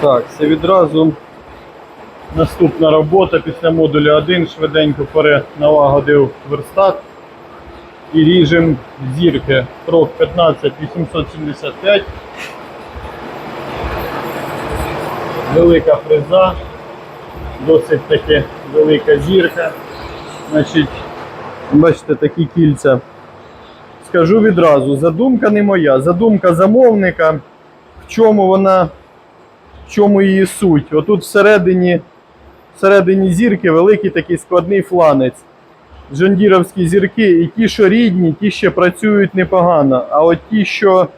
Так, це відразу наступна робота після модуля 1. Швиденько переналагодив верстат і ріжем зірки. Крок 15 875. Велика фреза, досить таки велика зірка. Значить, бачите, такі кільця. Скажу відразу, задумка не моя, задумка замовника. В чому вона, в чому її суть? Отут всередині, всередині зірки великий такий складний фланець. Джондіровські зірки, і ті, що рідні, ті ще працюють непогано. А от ті, що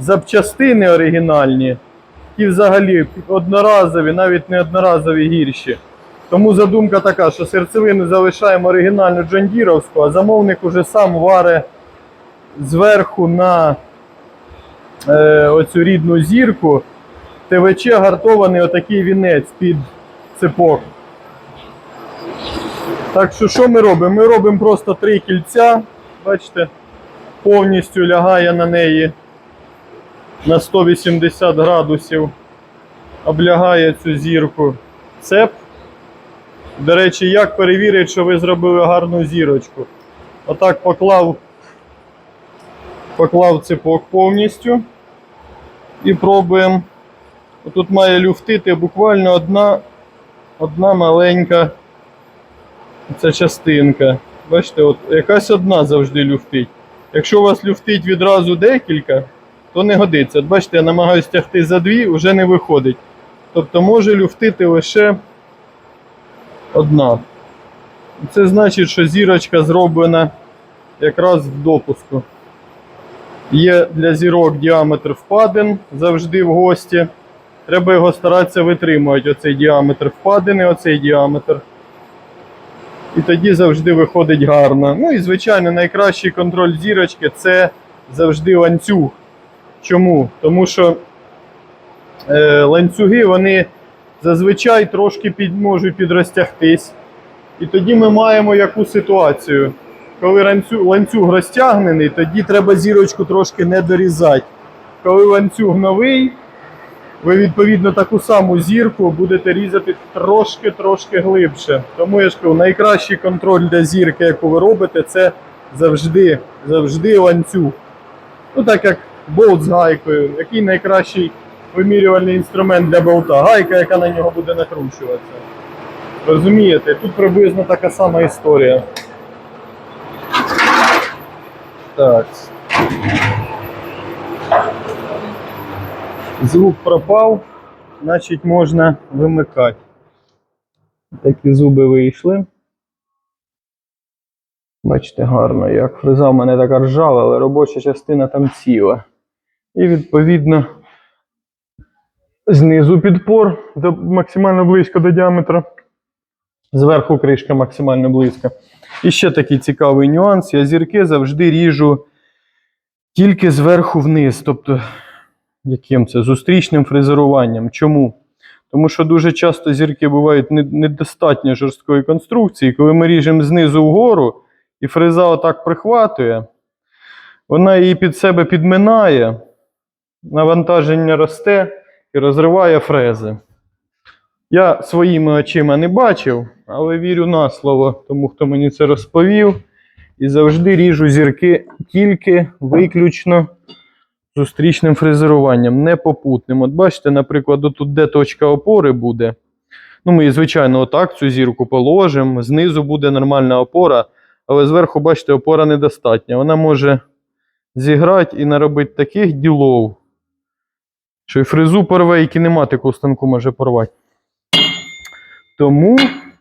запчастини оригінальні, ті взагалі одноразові, навіть не одноразові гірші. Тому задумка така, що серцевину залишаємо оригінальну джондіровську, а замовник уже сам варе зверху на е, оцю рідну зірку ТВЧ гартований отакий вінець під цепок. Так що що ми робимо? Ми робимо просто три кільця, бачите, повністю лягає на неї на 180 градусів, облягає цю зірку цеп. До речі, як перевірити, що ви зробили гарну зірочку? Отак поклав поклав цепок повністю і пробуємо. Тут має люфтити буквально одна, одна маленька ця частинка. Бачите, от якась одна завжди люфтить. Якщо у вас люфтить відразу декілька, то не годиться. От бачите, я намагаюся тягти за дві, вже не виходить. Тобто може люфтити лише одна. Це значить, що зірочка зроблена якраз в допуску. Є для зірок діаметр впадин завжди в гості. Треба його старатися витримувати. Оцей діаметр впадини, оцей діаметр. І тоді завжди виходить гарно. Ну і, звичайно, найкращий контроль зірочки це завжди ланцюг. Чому? Тому що е, ланцюги вони зазвичай трошки під, можуть підрозтягтись. І тоді ми маємо яку ситуацію. Коли ланцюг, ланцюг розтягнений, тоді треба зірочку трошки не дорізати. Коли ланцюг новий, ви відповідно таку саму зірку будете різати трошки-трошки глибше. Тому я ж кажу, найкращий контроль для зірки, яку ви робите, це завжди, завжди ланцюг. Ну так як болт з гайкою, який найкращий вимірювальний інструмент для болта. Гайка, яка на нього буде накручуватися. Розумієте, тут приблизно така сама історія. Так. Звук пропав, значить можна вимикати. Такі зуби вийшли. Бачите, гарно, як фреза в мене така ржава, але робоча частина там ціла. І відповідно знизу підпор до, максимально близько до діаметра. Зверху кришка максимально близько. І ще такий цікавий нюанс. Я зірки завжди ріжу тільки зверху вниз. Тобто, яким це? Зустрічним фрезеруванням. Чому? Тому що дуже часто зірки бувають недостатньо жорсткої конструкції. Коли ми ріжемо знизу вгору, і фреза отак прихватує, вона її під себе підминає, навантаження росте і розриває фрези. Я своїми очима не бачив, але вірю на слово тому, хто мені це розповів. І завжди ріжу зірки тільки виключно зустрічним фрезеруванням, не попутним. От бачите, наприклад, тут де точка опори буде. Ну, ми, звичайно, отак цю зірку положимо. Знизу буде нормальна опора, але зверху, бачите, опора недостатня. Вона може зіграти і наробити таких ділов, що і фрезу порве, і кінематику станку може порвати. Тому,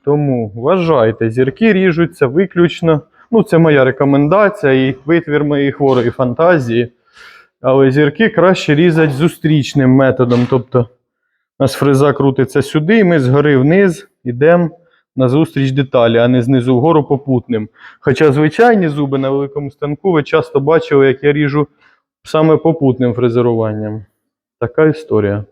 тому вважайте, зірки ріжуться виключно. Ну, це моя рекомендація і витвір моєї хворої фантазії. Але зірки краще різати зустрічним методом. Тобто, у нас фреза крутиться сюди, і ми згори вниз йдемо на зустріч деталі, а не знизу вгору попутним. Хоча звичайні зуби на великому станку ви часто бачили, як я ріжу саме попутним фрезеруванням. Така історія.